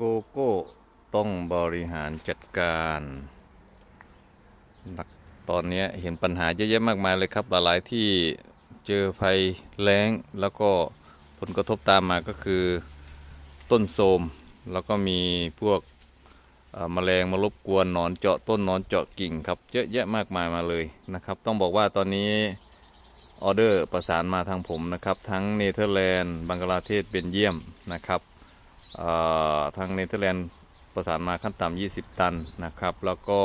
โกโก้ต้องบริหารจัดการหักตอนนี้เห็นปัญหาเยอะแยะมากมายเลยครับ หลายๆที่เจอภัยแล้ง แล้วก็ผลกระทบตามมาก็คือต้นโทมแล้วก็มีพวกเอ่อแมลงมารบกวนหนอนเจาะต้นหนอนเจาะกิ่งครับเยอะแยะมากมายมาเลยนะครับ ต้องบอกว่าตอนนี้ออเดอร์ประสานมาทางผมนะครับ ทั้งเนเธอร์แลนด์บังกลาเทศเบนเยียมนะครับ ทางเนเธอร์แลนด์ประสานมาขั้นต่ำ20 ตันนะครับ แล้วก็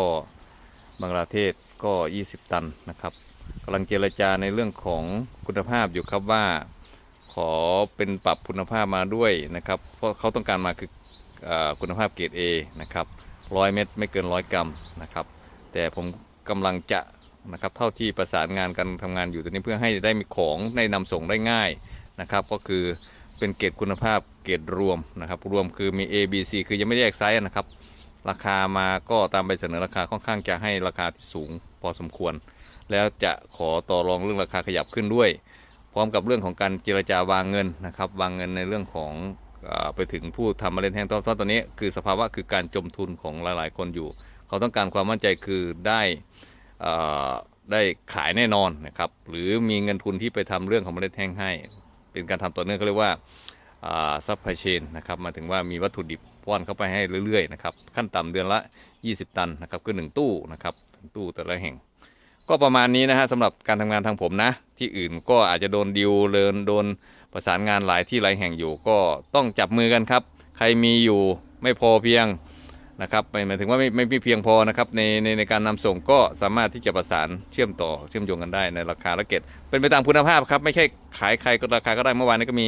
บังกลาเทศก็ 20 ตันนะครับกำลังเจรจาในเรื่องของคุณภาพอยู่ครับว่าขอเป็นปรับคุณภาพมาด้วยนะครับ เพราะเขาต้องการมาคืออคุณภาพเกรด A นะครับร้อยเม็ดไม่เกินร้อยกรัมนะครับ แต่ผมกำลังจะนะครับเท่าที่ประสานงานกันทำงานอยู่ตอนนี้เพื่อให้ได้มีของได้นำส่งได้ง่าย นะครับก็คือเป็นเกรดคุณภาพเกรดรวมนะครับ รวมคือมี A B C คือยังไม่ได้แยกไซส์นะครับ ราคามาก็ตามใบเสนอราคาค่อนข้างจะให้ราคาที่สูงพอสมควร แล้วจะขอต่อรองเรื่องราคาขยับขึ้นด้วย พร้อมกับเรื่องของการเจรจาวางเงินนะครับ วางเงินในเรื่องของอไปถึงผู้ทำมเมล็ดแห้งต้นตอนนี้ คือสภาวะคือการจมทุนของหลาย ๆ คนอยู่ เขาต้องการความมั่นใจคือได้ได้ขายแน่นอนนะครับ หรือมีเงินทุนที่ไปทำเรื่องของเมล็ดแห้งให้ เป็นการทำต่อเนื่องเขาเรียกว่าซัพพลายเชนนะครับมาถึงว่ามีวัตถุดิบป้อนเข้าไปให้เรื่อยๆนะครับขั้นต่ำเดือนละ 20 ตันนะครับคือหนึ่งตู้นะครับตู้แต่ละแห่ง ก็ประมาณนี้นะฮะสำหรับการทำงานทางผมนะ ที่อื่นก็อาจจะโดนดิวเลินโดนประสานงานหลายที่หลายแห่งอยู่ ก็ต้องจับมือกันครับ ใครมีอยู่ไม่พอเพียง นะครับหมายถึงว่าไม่ไม่ม่เพียงพอนะครับในในในการนำส่งก็สามารถที่จะประสานเชื่อมต่อเชื่อมโยงกันได้ในราคาและเกตเป็นไปตามคุณภาพครับไม่ใช่ขายใครก็ราคาก็ได้เมื่อวานนี้ก็มี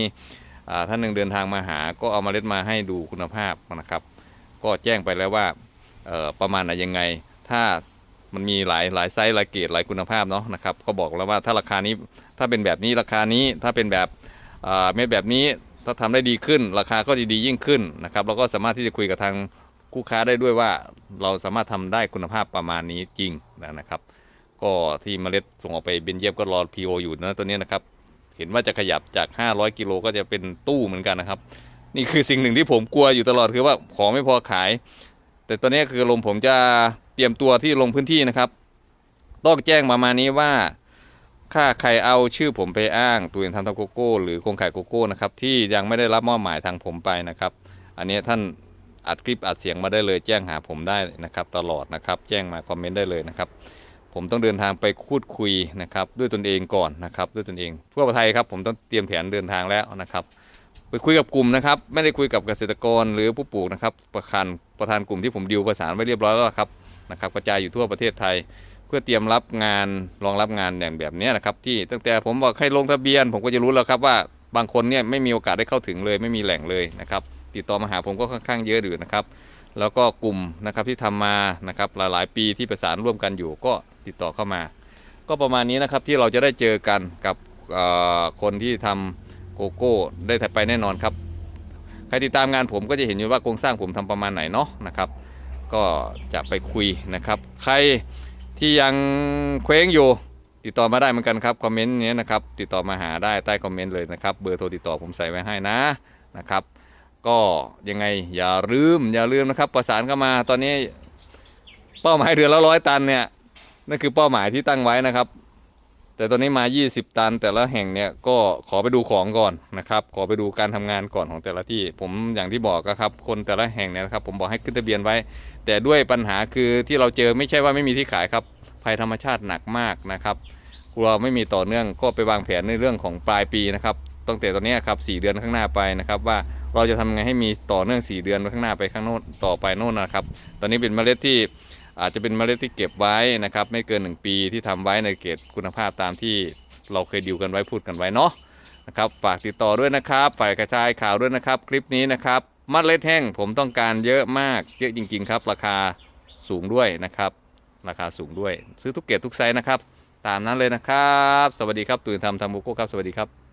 ท่านหนึ่งเดินทางมาหา ก็เอามาเล็ดมาให้ดูคุณภาพนะครับ ก็แจ้งไปแล้วว่าประมาณไหนยังไง ถ้ามันมีหลายหลายไซส์หลายเกรดหลายคุณภาพเนาะนะครับก็บอกแล้วว่าถ้าราคานี้ถ้าเป็นแบบนี้ราคานี้ถ้าเป็นแบบเม็ดแบบนี้ถ้าทำได้ดีขึ้น ราคาก็จะดียิ่งขึ้นนะครับเราก็สามารถที่จะคุยกับทาง คู่ค้าได้ด้วยว่าเราสามารถทำได้คุณภาพประมาณนี้จริงนะครับ ก็ที่เมล็ดส่งออกไปเบนเยียมก็รอ PO อยู่นะตัวนี้นะครับ เห็นว่าจะขยับจาก 500กิโลก็จะเป็นตู้เหมือนกันนะครับ นี่คือสิ่งหนึ่งที่ผมกลัวอยู่ตลอดคือว่าของไม่พอขาย แต่ตอนนี้คือลมผมจะเตรียมตัวที่ลงพื้นที่นะครับต้องแจ้งประมาณนี้ว่าถ้าใครเอาชื่อผมไปอ้างตัวเองทำทำโกโก้ หรือโครงข่ายโกโก้นะครับที่ยังไม่ได้รับมอบหมายทางผมไปนะครับ อันนี้ท่าน อัดคลิปอัดเสียงมาได้เลย แจ้งหาผมได้นะครับตลอดนะครับ แจ้งมาคอมเมนต์ได้เลยนะครับ ผมต้องเดินทางไปพูดคุยนะครับด้วยตนเองก่อนนะครับด้วยตนเองทั่วประเทศไทยครับผมต้องเตรียมแผนเดินทางแล้วนะครับ ไปคุยกับกลุ่มนะครับไม่ได้คุยกับเกษตรกรหรือผู้ปลูกนะครับประธานประธานกลุ่มที่ผมดิวประสานไว้เรียบร้อยแล้วครับนะครับกระจายอยู่ทั่วประเทศไทยเพื่อเตรียมรับงานรองรับงานอย่างแบบนี้นะครับที่ตั้งแต่ผมบอกให้ลงทะเบียน ผมก็จะรู้แล้วครับว่าบางคนเนี่ยไม่มีโอกาสได้เข้าถึงเลยไม่มีแหล่งเลยนะครับ ติดต่อมาหาผมก็ค่อนข้างเยอะอยู่นะครับ แล้วก็กลุ่มนะครับที่ทำมานะครับหลายๆ ปีที่ประสานร่วมกันอยู่ก็ติดต่อเข้ามา ก็ประมาณนี้นะครับที่เราจะได้เจอกันกับคนที่ทำโกโก้ได้ถัดไปแน่นอนครับใครติดตามงานผมก็จะเห็นอยู่ว่าโครงสร้างผมทำประมาณไหนเนาะนะครับ ก็จะไปคุยนะครับ ใครที่ยังเคว้งอยู่ติดต่อมาได้เหมือนกันครับคอมเมนต์นี้นะครับติดต่อมาหาได้ใต้คอมเมนต์เลยนะครับ เบอร์โทรติดต่อผมใส่ไว้ให้นะนะครับ ก็ยังไงอย่าลืมอย่าลืมนะครับ ประสานเข้ามาตอนนี้เป้าหมายเดือนละร้อยตันเนี่ยนั่นคือเป้าหมายที่ตั้งไว้นะครับ แต่ตอนนี้มา 20 ตัน แต่ละแห่งเนี่ยก็ขอไปดูของก่อนนะครับ ขอไปดูการทำงานก่อนของแต่ละที่ ผมอย่างที่บอกนะครับ คนแต่ละแห่งเนี่ยนะครับ ผมบอกให้ขึ้นทะเบียนไว้ แต่ด้วยปัญหาคือที่เราเจอไม่ใช่ว่าไม่มีที่ขายครับภัยธรรมชาติหนักมากนะครับกลัวไม่มีต่อเนื่องก็ไปวางแผนในเรื่องของปลายปีนะครับตั้งแต่ตอนนี้ครับ4เดือนข้างหน้าไปนะครับว่า เราจะทำไงให้มีต่อเนื่อง 4 เดือนข้างหน้าไปข้างโน้นต่อไปโน่นนะครับ ตอนนี้เป็นเมล็ดที่อาจจะเป็นเมล็ดที่เก็บไว้นะครับ ไม่เกิน 1 ปีที่ทำไว้ในเกรดคุณภาพตามที่เราเคยดิวกันไว้พูดกันไว้เนาะนะครับฝากติดต่อด้วยนะครับฝ่ายกระจายข่าวด้วยนะครับ คลิปนี้นะครับมัดเล็ดแห้งผมต้องการเยอะมากเยอะจริง ๆ ครับ ราคาสูงด้วยนะครับ ราคาสูงด้วย ซื้อทุกเกรดทุกไซส์นะครับ ตามนั้นเลยนะครับ สวัสดีครับตื่นทำทำบุโก้ครับสวัสดีครับ